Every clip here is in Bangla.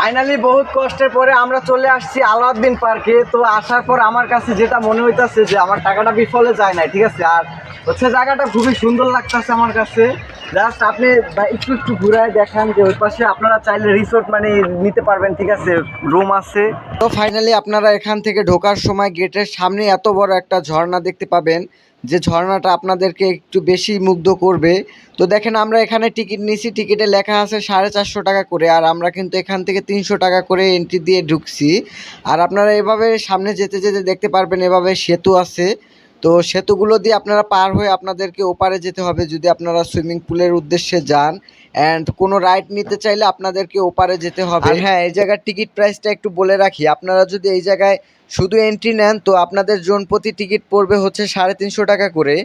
ফাইনালি বহুত কষ্টের পরে আমরা চলে আসছি আলাউদ্দিন পার্কে। তো আসার পর আমার কাছে যেটা মনে হইতেছে যে আমার টাকাটা বিফলে যায় নাই, ঠিক আছে? আর হচ্ছে জায়গাটা খুবই সুন্দর লাগতেছে আমার কাছে। জাস্ট আপনি একটু একটু ঘুরায় দেখান যে ওই পাশে আপনারা চাইলে রিসোর্ট মানে নিতে পারবেন, ঠিক আছে? রুম আছে। তো ফাইনালি আপনারা এখান থেকে ঢোকার সময় গেটের সামনে এত বড় একটা ঝর্ণা দেখতে পাবেন, যে ঝর্ণাটা আপনাদেরকে একটু বেশি মুগ্ধ করবে। তো দেখেন আমরা এখানে টিকিট নিছি, টিকিটে লেখা আছে সাড়ে চারশো টাকা করে, আর আমরা কিন্তু এখান থেকে তিনশো টাকা করে এন্ট্রি দিয়ে ঢুকছি। আর আপনারা এভাবে সামনে যেতে যেতে দেখতে পারবেন, এভাবে সেতু আছে। তো সেতুগুলো দিয়ে আপনারা পার হয়ে আপনাদেরকে ওপারে যেতে হবে যদি আপনারা সুইমিং পুলের উদ্দেশ্যে যান। অ্যান্ড কোনো রাইড নিতে চাইলে আপনাদেরকে ওপারে যেতে হবে। হ্যাঁ এই জায়গার টিকিট প্রাইসটা একটু বলে রাখি। আপনারা যদি এই জায়গায় শুধু এন্ট্রি নেন, তো আপনাদের জন প্রতি টিকিট পড়বে হচ্ছে সাড়ে তিনশো টাকা করে।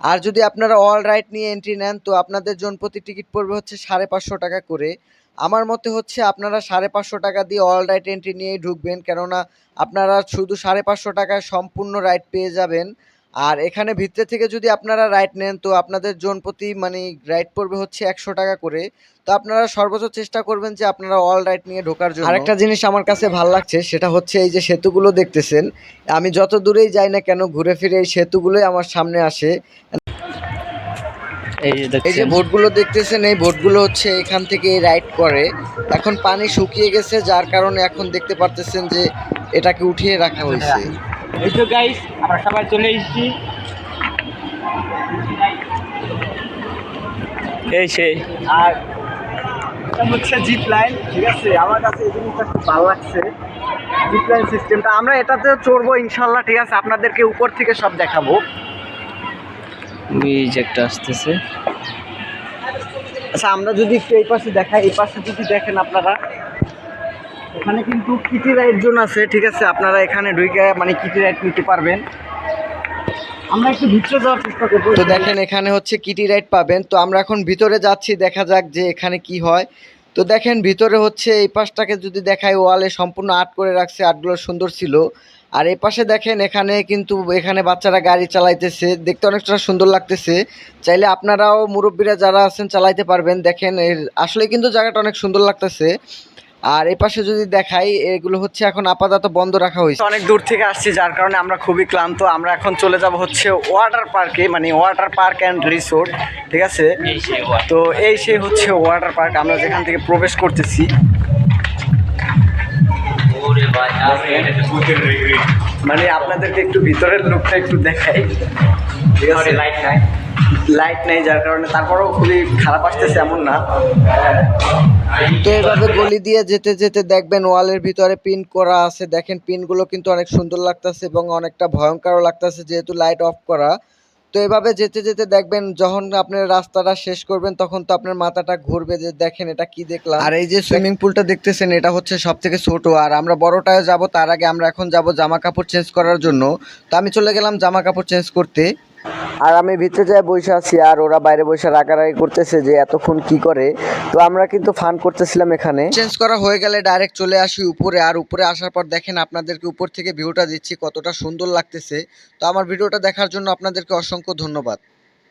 আর যদি আপনারা অল রাইড নিয়ে এন্ট্রি নেন, তো আপনাদের জন প্রতি টিকিট পড়বে হচ্ছে সাড়ে পাঁচশো টাকা করে। আমার মতে হচ্ছে আপনারা সাড়ে পাঁচশো টাকা দিয়ে অল রাইড এন্ট্রি নিয়েই ঢুকবেন। কেননা আপনারা শুধু সাড়ে পাঁচশো টাকায় সম্পূর্ণ রাইড পেয়ে যাবেন। আর এখানে ভিতরে থেকে যদি আপনারা রাইড নেন তো আপনাদের জোন প্রতি মানে রাইড পড়বে হচ্ছে একশো টাকা করে। তো আপনারা সর্বোচ্চ চেষ্টা করবেন যে আপনারা অল রাইড নিয়ে ঢোকার জন্য। আরেকটা জিনিস আমার কাছে ভালো লাগছে সেটা হচ্ছে এই যে সেতুগুলো দেখতেছেন। আমি যত দূরেই যাই না কেন ঘুরে ফিরে এই সেতুগুলোই আমার সামনে আসে। এই যে এই যে দেখছেন? ভোটগুলো দেখতেছেন এই ভোটগুলো হচ্ছে এখান থেকে রাইড করে। এখন পানি শুকিয়ে গেছে যার কারণে এখন দেখতে পারতেছেন যে এটাকে উঠিয়ে রাখা হয়েছে। এই তো গাইস আমরা সবাই চলে এসেছি। এই সেই আর হচ্ছে জিপ লাইন ঠিক আছে? আমার কাছে এই জিনিসটা খুব ভালো লাগছে। জিপ লাইন সিস্টেমটা আমরা এটাতে চড়বো ইনশাল্লাহ ঠিক আছে? আপনাদেরকে উপর থেকে সব দেখাবো। যে একটা আসতেছে। আচ্ছা আমরা যদি একটু এই পাশে দেখাই এই পাশে যদি দেখেন আপনারা। এখানে কিন্তু কিটি রাইড জোন আছে, ঠিক আছে? আপনারা এখানে ঢুকে মানে কিটি রাইড নিতে পারবেন। আমরা একটু ভিতরে যাওয়ার চেষ্টা করব। তো দেখেন, এখানে হচ্ছে কিটি রাইড পাবেন। তো আমরা এখন ভিতরে যাচ্ছি, দেখা যাক যে এখানে কি হয়। তো দেখেন, ভিতরে হচ্ছে এই পাশটাকে যদি দেখাই, ওয়ালে সম্পূর্ণ আর্ট করে রাখছে আর্টগুলো সুন্দর ছিল। আর এই পাশে দেখেন, এখানে কিন্তু এখানে বাচ্চারা গাড়ি চালাইতেছে। দেখতে অনেকটা সুন্দর লাগতেছে। চাইলে আপনারাও মুরব্বীরা যারা আছেন, চালাইতে পারবেন। দেখেন, এর আসলে কিন্তু জায়গাটা অনেক সুন্দর লাগতেছে। আর এই পাশে যদি দেখাই এগুলো হচ্ছে এখন আপাতত বন্ধ রাখা হয়েছে। অনেক দূর থেকে আসছি যার কারণে আমরা খুবই ক্লান্ত। আমরা এখন চলে যাব হচ্ছে ওয়াটার পার্কে মানে ওয়াটার পার্ক অ্যান্ড রিসোর্ট ঠিক আছে? তো এই সেই হচ্ছে ওয়াটার পার্ক আমরা যেখান থেকে প্রবেশ করতেছি। মানে আপনাদেরকে একটু ভিতরের লুকটা একটু দেখাই। ঠিক আছে? লাইট নাই। লাইট নেই যার কারণে তারপরেও খুবই খারাপ আসতেছে এমন না। তো এইভাবে গলি দিয়ে যেতে যেতে দেখবেন ওয়ালের ভিতরে পিন করা আছে। দেখেন পিনগুলো কিন্তু অনেক সুন্দর লাগতেছে এবং অনেকটা ভয়ঙ্করও লাগতেছে যেহেতু লাইট অফ করা। তো এভাবে যেতে যেতে দেখবেন যখন আপনি রাস্তাটা শেষ করবেন তখন তো আপনার মাথাটা ঘুরবে যে দেখেন এটা কি দেখলাম। আর এই যে সুইমিং পুলটা দেখতেছেন, এটা হচ্ছে সব থেকে ছোট। আর আমরা বড়টায় যাব, তার আগে আমরা এখন যাব জামা কাপড় চেঞ্জ করার জন্য। তো আমি চলে গেলাম জামা কাপড় চেঞ্জ করতে। আর আমি ভিতরে যায় বসে আছি, আর ওরা বাইরে বসে রাগারাগি করতেছে যে এতক্ষণ কি করে। তো আমরা কিন্তু ফান করতেছিলাম এখানে। চেঞ্জ করা হয়ে গেলে ডাইরেক্ট চলে আসি উপরে, আর উপরে আসার পর দেখেন আপনাদেরকে উপর থেকে ভিউটা দিচ্ছি কতটা সুন্দর লাগতেছে। তো আমার ভিডিওটা দেখার জন্য আপনাদেরকে অসংখ্য ধন্যবাদ।